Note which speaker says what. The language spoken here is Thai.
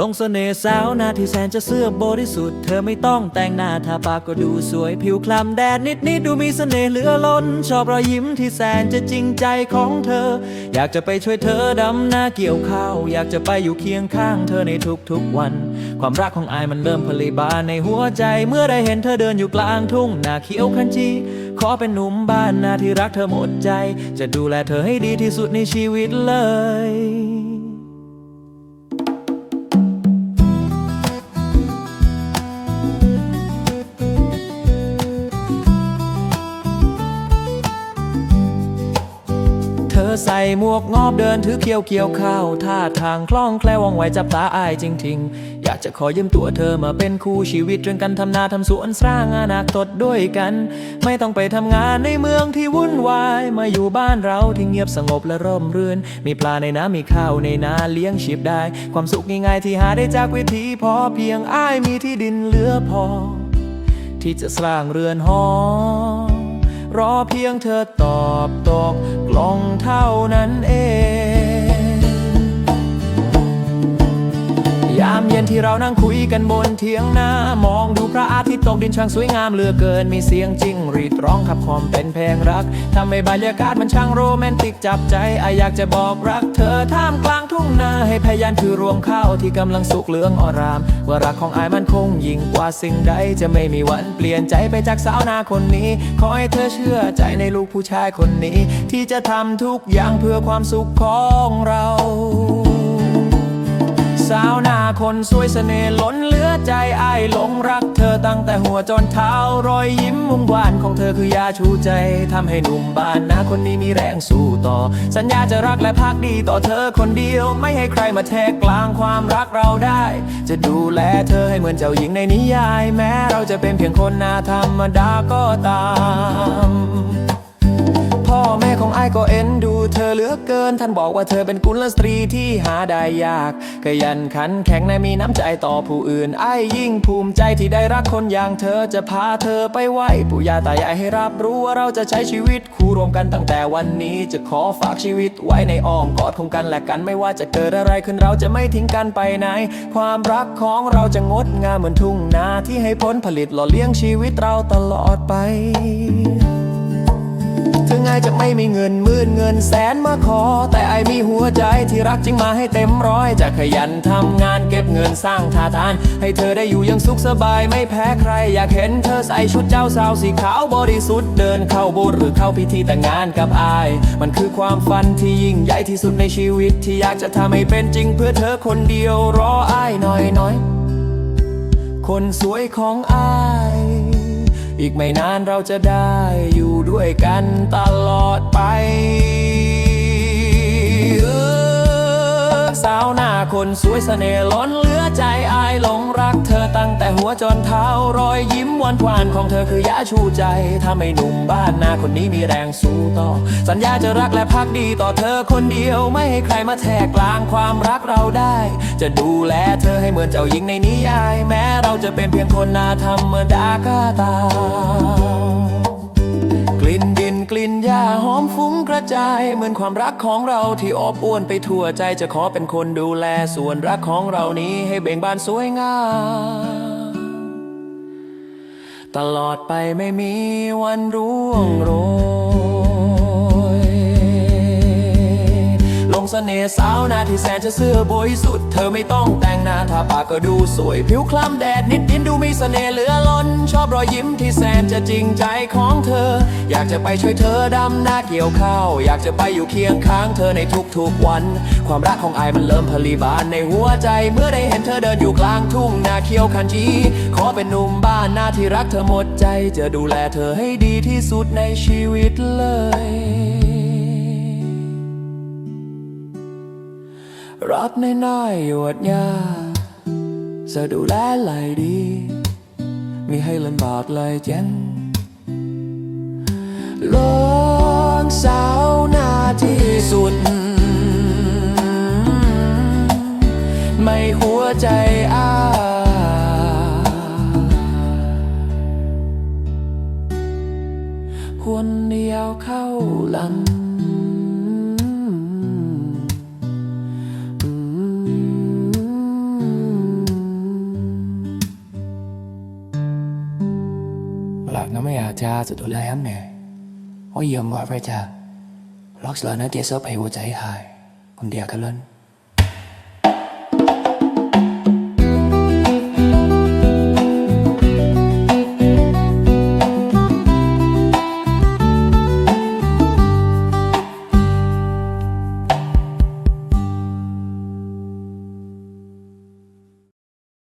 Speaker 1: ลงเสน่ห์สาวหน้าที่แสนจะเสื้อบริสุทธิ์เธอไม่ต้องแต่งหน้าทาปากก็ดูสวยผิวคล้ำแดดนิดนิดดูมีเสน่ห์เหลือล้น ชอบรอยยิ้มที่แสนจะจริงใจของเธอ อยากจะไปช่วยเธอดำหน้าเกี่ยวข้าว อยากจะไปอยู่เคียงข้างเธอในทุกๆวัน ความรักของอายมันเริ่มผลิบานในหัวใจ เมื่อได้เห็นเธอเดินอยู่กลางทุ่งนาเขียวขจีขอเป็นหนุ่มบ้านนาที่รักเธอหมดใจ จะดูแลเธอให้ดีที่สุดในชีวิตเลย ใส่หมวกงอบเดินถือเขียวเกี่ยวข้าวท่าทางคล่องแคล่วว่องไวจับตาอายจริง ๆ อยากจะขอยืมตัวเธอมาเป็นคู่ชีวิตจนกันทำนาทำสวนสร้างอนาคตด้วยกัน ไม่ต้องไปทำงานในเมืองที่วุ่นวาย มาอยู่บ้านเราที่เงียบสงบและร่มรื่น มีปลาในน้ำมีข้าวในนาเลี้ยงชีพได้ ความสุขง่ายๆที่หาได้จากวิธีพอเพียงอ้ายมีที่ดินเหลือพอ ที่จะสร้างเรือนหอรอ เพียงเธอตอบตกกลองเท่านั้นเอง ยามเย็นที่เรานั่งคุยกันบนเทียงนามองดูพระอาทิตย์ตกดินช่างสวยงามเหลือเกินมีเสียงจิ้งรีดร้องขับคอมเป็นเพลงรักทำให้บรรยากาศมันช่างโรแมนติกจับใจออยากจะบอกรักเธอท่ามกลางทุ่งนาให้พยานคือรวงข้าวที่กำลังสุกเหลืองอราม ว่ารักของอายมันคงยิ่งกว่าสิ่งใดจะไม่มีวันเปลี่ยนใจไปจากสาวนาคนนี้ขอให้เธอเชื่อใจในลูกผู้ชายคนนี้ ที่จะทำทุกอย่างเพื่อความสุขของเรา สาวหน้าคนสวยเสน่ห์ล้นเหลือใจอายหลงรักเธอตั้งแต่หัวจนเท้ารอยยิ้มมุมหวานของเธอคือยาชูใจทำให้หนุ่มบ้านนาคนนี้มีแรงสู้ต่อ สัญญาจะรักและพักดีต่อเธอคนเดียว ไม่ให้ใครมาแทรกกลางความรักเราได้ จะดูแลเธอให้เหมือนเจ้าหญิงในนิยาย แม้เราจะเป็นเพียงคนหน้าธรรมดาก็ตาม พ่อแม่ของไอ้ายก็เอ็นดู เธอเหลือเกิน ท่านบอกว่าเธอเป็นกุลสตรีที่หาได้ยากขยันขันแข็งในมีน้ำใจต่อผู้อื่น ไอ้ยยิ่งภูมิใจที่ได้รักคนอย่างเธอจะพาเธอไปไหวปู่ย่าตายายให้รับรู้ว่าเราจะใช้ชีวิตคู่รวมกันตั้งแต่วันนี้จะขอฝากชีวิตไว้ในอ้อมกอดของกันและกันไม่ว่าจะเกิดอะไรขึ้นเราจะไม่ทิ้งกันไปไหน ความรักของเราจะงดงามเหมือนทุ่งนาที่ให้ผลผลิตหล่อเลี้ยงชีวิตเราตลอดไป ถึงไอจะไม่มีเงินมื่นเงินแสนมาขอ แต่ไอมีหัวใจที่รักจริงมาให้เต็มร้อย จะขยันทำงานเก็บเงินสร้างท่าทาน ให้เธอได้อยู่อยังสุขสบายไม่แพ้ใคร อยากเห็นเธอใส่ชุดเจ้าสาวสีขาวบริสุทธิ์เดินเข้าโบสถ์หรือเข้าพิธีแต่งงานกับอาย มันคือความฝันที่ยิ่งใหญ่ที่สุดในชีวิต ที่อยากจะทำให้เป็นจริงเพื่อเธอคนเดียวรออายหน่อยน่อย คนสวยของอาย อีกไม่นานเราจะได้อยู่ด้วยกันตลอดไป สาวหน้าคนสวยเสน่ห์ล้นเหลือใจอายหลงรักเธอตั้งแต่หัวจนเท้ารอยยิ้มหวานหวานของเธอคือยาชูใจ ถ้าไม่หนุ่มบ้านนาคนนี้มีแรงสู้ต่อ สัญญาจะรักและพักดีต่อเธอคนเดียวไม่ให้ใครมาแทรกกลางความรักเราได้ จะดูแลเธอให้เหมือนเจ้าหญิงในนิยาย แม้เราจะเป็นเพียงคนนาธรรมดาก็ตามกลิ่นดิน กลิ่นหญ้าหอมฟุ้งกระจาย เหมือนความรักของเราที่อบอวนไปทั่วใจจะขอเป็นคนดูแลส่วนรักของเรานี้ให้เบ่งบานสวยงามตลอดไปไม่มีวันร่วงโรย เสน่ห์สาวนาที่แสนจะเสื้อบริสุทธิ์เธอไม่ต้องแต่งหน้าทาปากก็ดูสวย ผิวคล้ำแดดนิดดินดูมีเสน่ห์เหลือล้น ชอบรอยยิ้มที่แสนจะจริงใจของเธอ อยากจะไปช่วยเธอดำนาเกี่ยวข้าว อยากจะไปอยู่เคียงข้างเธอในทุกๆวัน ความรักของไอมันเริ่มผลิบานในหัวใจเมื่อได้เห็นเธอเดินอยู่กลางทุ่งนาเขียวขจีขอเป็นหนุ่มบ้านหน้าที่รักเธอหมดใจ จะดูแลเธอให้ดีที่สุดในชีวิตเลย รับในน้อยๆหยวดยาจะดูแลไหลดี มีให้ลำบากเลยจังลองสาวหน้าที่สุด ไม่หัวใจ lạc nó mới à cha rồi tôi lấy ấm nè Có gì mà phải cha Lót sợ nó tia sớp hay của chạy hài Còn đèo cả lên